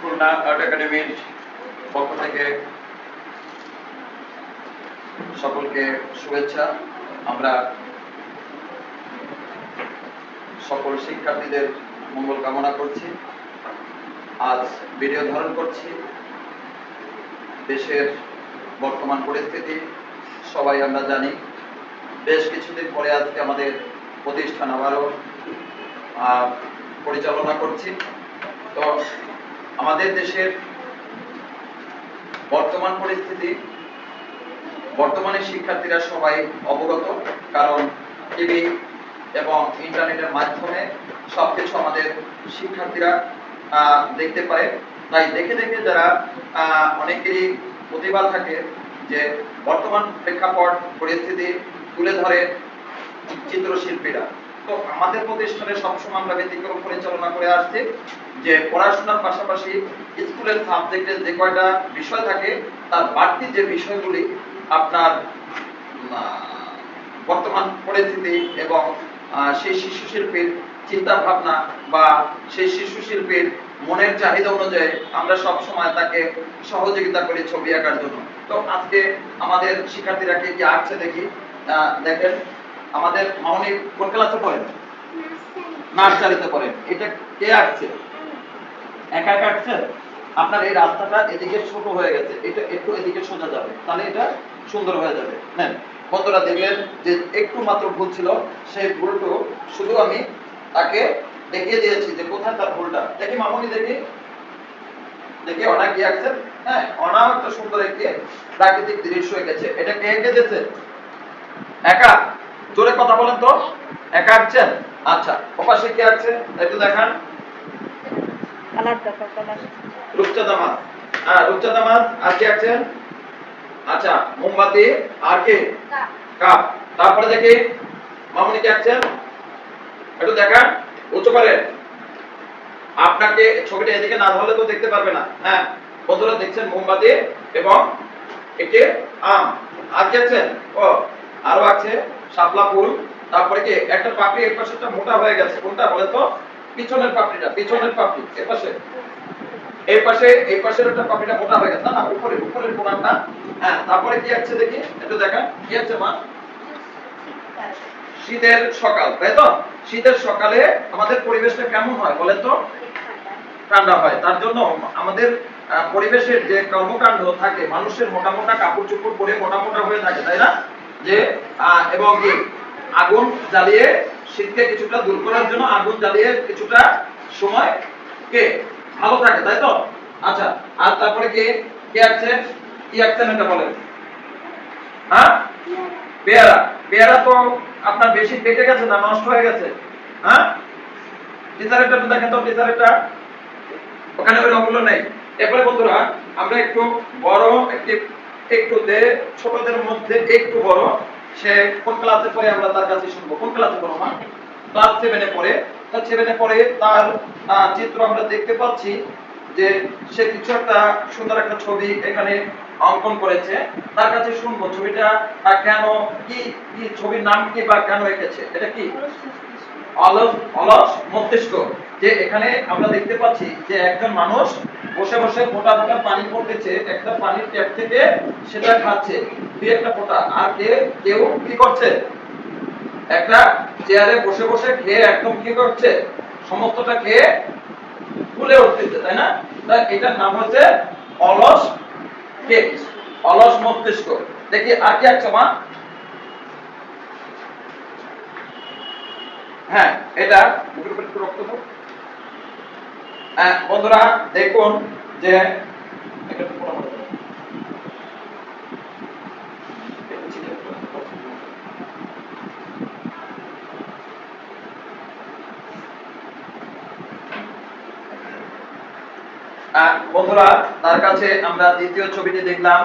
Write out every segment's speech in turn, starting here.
Khulna art একাডেমির পক্ষ থেকে সকলকে শুভেচ্ছা। আমরা সকল শিক্ষার্থীদের মঙ্গল কামনা করছি। আজ ভিডিও ধারণ করছি। দেশের বর্তমান পরিস্থিতি, সবাই আমরা জানি। বেশ কিছুদিন পরে আজকে আমাদের প্রতিষ্ঠান আবারও পরিচালনা করছি। তো আমাদের দেশের বর্তমান পরিস্থিতি, বর্তমানে শিক্ষার্থীরা সবাই অবগত, কারণ টিভি এবং ইন্টারনেটের মাধ্যমে সবকিছু আমাদের শিক্ষার্থীরা দেখতে পায় তাই দেখে দেখে যারা অনেকেরই প্রতিভা থাকে যে বর্তমান প্রেক্ষাপট, পরিস্থিতি তুলে ধরে চিত্রশিল্পীরা। তো আমাদের প্রতিষ্ঠানে সবসময় আমরা ব্যতিক্রম পরিচালনা করে আসছি যে পড়াশোনার পাশাপাশি স্কুলের সাবজেক্টের যে কয়টা বিষয় থাকে, তার বাড়তি যে বিষয়গুলি আপনার বর্তমান পরিস্থিতি এবং সেই শিশু শিল্পীর চিন্তা ভাবনা বা সেই শিশু শিল্পীর মনের চাহিদা অনুযায়ী আমরা সব সময় তাকে সহযোগিতা করি ছবি আঁকার জন্য। তো আজকে আমাদের শিক্ষার্থীরা কি আঁকছে দেখি দেখেন। আমাদের মামনি কোন ক্লাসে পড়েন? নার্সারিতে। পড়েন। এটা কে আঁকছে? একা একা আঁকছে? আপনার এই রাস্তাটা এদিকে ছোট হয়ে গেছে। এটা একটু এদিকে সোজা যাবে। তাহলে এটা সুন্দর হয়ে যাবে। নেন বন্ধুরা দেখলেন যে একটু মাত্র ভুল ছিল? সেই ভুলটু শুধু আমি তাকে দেখিয়ে দিয়েছি যে কোথায় তার ভুলটা। দেখি মামনি দেখি। দেখি অনা কি আঁকছে হ্যাঁ অনা একটা সুন্দর একটি প্রাকৃতিক দৃশ্য এঁকেছে। এটা কে এঁকেছে একা? জোরে কথা বলেন তো। একা আঁকছেন আচ্ছা ওপাশে কে আঁকছে একটু দেখান। রূপচাঁদা মাছ। হ্যাঁ রূপচাঁদা মাছ। আর কে আছেন? আচ্ছা মোমবাতি। আর কে? কাপ। তারপরে দেখি মামুনি কে আছেন? একটু দেখান উঁচু করে। আপনাকে ছবিটা এদিকে না ধরলে তো দেখতে পারবে না। হ্যাঁ বন্ধুরা দেখছেন মোমবাতি এবং একে আম। আর কে আছেন? ও আরও আছে। শাপলা ফুল, তারপরে কি একটা পাপড়ি এর পাশেটা মোটা হয়ে গেছে। কোনটা বলে তো? পিছনের পাপড়িটা, পিছনের পাপড়ি, এর পাশে। এই পাশে এই পাশের একটা পাপড়িটা মোটা হয়ে গেছে। না উপরে উপরের কোণাটা হ্যাঁ তারপরে কি আছে দেখি? একটু দেখান। কি আছে, মা? শীতের সকাল, তাই তো? শীতের সকালে আমাদের পরিবেশটা কেমন হয় বলেন তো? ঠান্ডা হয়। তার জন্য আমাদের পরিবেশের যে কর্মকাণ্ড থাকে, মানুষের মোটা মোটা কাপড় চোপড় পরে মোটা মোটা হয়ে থাকে, তাই না? যে এবং আগুন জ্বালিয়ে শীতকে কিছুটা দূর করার জন্য আগুন জ্বালিয়ে কিছুটা সময় কে? ভালো থাকে, তাই তো? আচ্ছা আর তারপরে কে? কে আছে? কি আঁকছেন এটা বলেন হ্যাঁ? পেয়ারা। পেয়ারা তো আপনার বেশি পেকে গেছে না, নষ্ট হয়ে গেছে? হ্যাঁ? টিচারেরটা একটু দেখেন তো টিচারেরটা ওখানে ওই রঙগুলো নেই। এরপরে বন্ধুরা, আমরা একটু বড় একটি একটু দে, ছোটদের মধ্যে একটু বড়। সে কোন ক্লাসে পড়ে আমরা তার কাছে শুনব। কোন ক্লাসে পড়ো, মা? ক্লাস সেভেনে পড়ে। ক্লাস সেভেনে পড়ে তার চিত্র আমরা দেখতে পাচ্ছি যে সে কিছু একটা সুন্দর একটা ছবি এখানে অঙ্কন করেছে। তার কাছে শুনব ছবিটা কেন, কি কি ছবির নাম কি বা কেন এঁকেছে? এটা কি? অলস অলস মস্তিষ্ক, যে এখানে আমরা দেখতে পাচ্ছি যে একজন মানুষ বসে বসে ফোঁটা ফোঁটা পানি পড়তেছে, একটা পানির ট্যাপ থেকে সেটা খাচ্ছে দুই একটা ফোঁটা। আর কে, কেউ কি করছে? একটা চেয়ারে বসে বসে খেয়ে একদম কি করছে? সমস্তটা খেয়ে ফুলে উঠতেছে, তাই না? তাই এটার নাম হচ্ছে অলস কে অলস মস্তিষ্ক। দেখি আর কি আছে মা? হ্যাঁ এটা রক্ত। হ্যাঁ, বন্ধুরা দেখুন যে বন্ধুরা তার কাছে আমরা দ্বিতীয় ছবিটি দেখলাম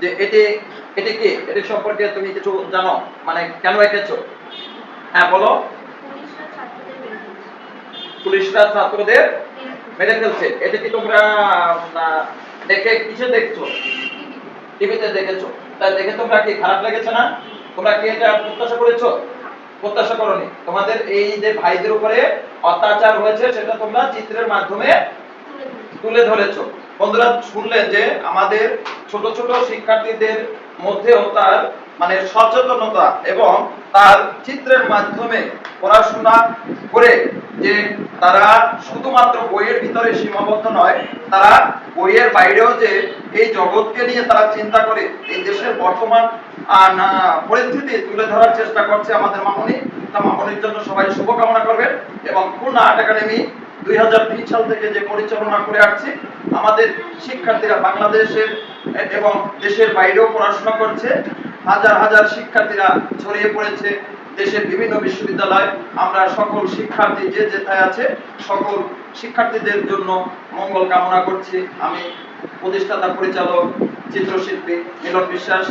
যে এটি এটি কি? এটি সম্পর্কে তুমি কিছু জানো? মানে কেন এঁকেছো? হ্যাঁ বলো। পুলিশরা ছাত্রদের মেরে ফেলছে। এটা কি তোমরা দেখে কিসে দেখছ? টিভিতে দেখেছ। তাই দেখে তোমরা কি খারাপ লেগেছে না? তোমরা কি এটা প্রত্যাশা করেছ? প্রত্যাশা করনি। তোমাদের এই যে ভাইদের উপরে অত্যাচার হয়েছে, সেটা তোমরা চিত্রের মাধ্যমে তুলে ধরেছো। বন্ধুরা শুনলেন যে আমাদের ছোট ছোট শিক্ষার্থীদের মধ্যেও তার মানে সচেতনতা এবং তার চিত্রের মাধ্যমে পড়াশোনা করে যে তারা শুধুমাত্র বইয়ের ভিতরে সীমাবদ্ধ নয়, তারা বইয়ের বাইরেও যে এই জগৎকে নিয়ে তারা চিন্তা করে, এই দেশের বর্তমান পরিস্থিতি তুলে ধরার চেষ্টা করছে আমাদের মামনি, তা মামনির জন্য সবাই শুভকামনা করবেন। এবং খুলনা আর্ট একাডেমি দুই সাল থেকে যে পরিচালনা করে আসছি, আমাদের শিক্ষার্থীরা বাংলাদেশের এবং দেশের বাইরেও পড়াশোনা করছে। হাজার হাজার শিক্ষার্থীরা ছড়িয়ে পড়েছে। দেশের বিভিন্ন বিশ্ববিদ্যালয়, আমরা সকল শিক্ষার্থী যে যেথায় আছে, সকল শিক্ষার্থীদের জন্য মঙ্গল কামনা করছি। আমি প্রতিষ্ঠাতা পরিচালক, চিত্রশিল্পী মিলন বিশ্বাস,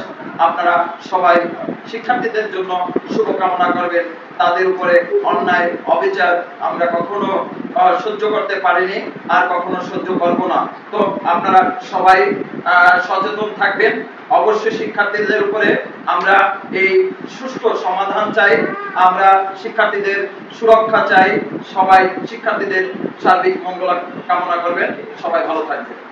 আপনারা সবাই শিক্ষার্থীদের জন্য শুভকামনা করবেন। তাদের উপরে অন্যায়, অবিচার আমরা কখনো সহ্য করতে পারিনি, আর কখনো সহ্য করব না। তো আপনারা সবাই সচেতন থাকবেন। অবশ্যই শিক্ষার্থীদের উপরে আমরা এই সুষ্ঠু সমাধান চাই। আমরা শিক্ষার্থীদের সুরক্ষা চাই। সবাই শিক্ষার্থীদের সার্বিক মঙ্গল কামনা করবেন। সবাই ভালো থাকবেন।